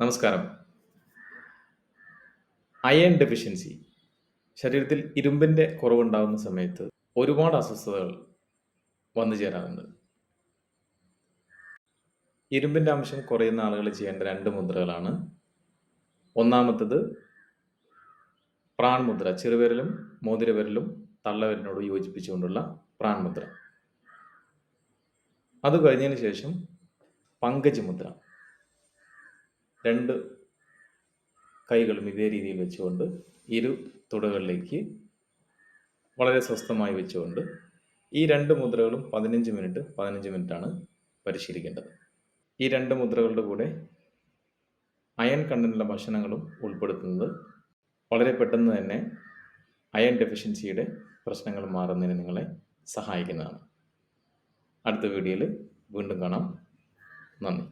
നമസ്കാരം. Iron deficiency. ശരീരത്തിൽ ഇരുമ്പിന്റെ കുറവുണ്ടാകുന്ന സമയത്ത് ഒരുപാട് അസ്വസ്ഥതകൾ വന്നു ചേരാറുണ്ട്. ഇരുമ്പിന്റെ അംശം കുറയുന്ന ആളുകൾ ചെയ്യേണ്ട രണ്ട് മുദ്രകളാണ്. ഒന്നാമത്തത് പ്രാൺമുദ്ര ചെറുവിരലും മോതിരവിരലും തള്ളവിരലിനോട് യോജിപ്പിച്ചുകൊണ്ടുള്ള പ്രാൺമുദ്ര. അത് കഴിഞ്ഞതിന് ശേഷം പങ്കജ് മുദ്ര രണ്ട് കൈകളും ഇതേ രീതിയിൽ വെച്ചുകൊണ്ട് ഇരു തുടകളിലേക്ക് വളരെ സ്വസ്ഥമായി വെച്ചുകൊണ്ട് ഈ രണ്ട് മുദ്രകളും പതിനഞ്ച് മിനിറ്റ് പതിനഞ്ച് മിനിറ്റാണ് പരിശീലിക്കേണ്ടത്. ഈ രണ്ട് മുദ്രകളുടെ കൂടെ അയൺ കണ്ടനുള്ള ഭക്ഷണങ്ങളും ഉൾപ്പെടുത്തുന്നത് വളരെ പെട്ടെന്ന് തന്നെ അയൺ ഡെഫിഷ്യൻസിയുടെ പ്രശ്നങ്ങൾ മാറുന്നതിന് നിങ്ങളെ സഹായിക്കുന്നതാണ്. അടുത്ത വീഡിയോയിൽ വീണ്ടും കാണാം. നന്ദി.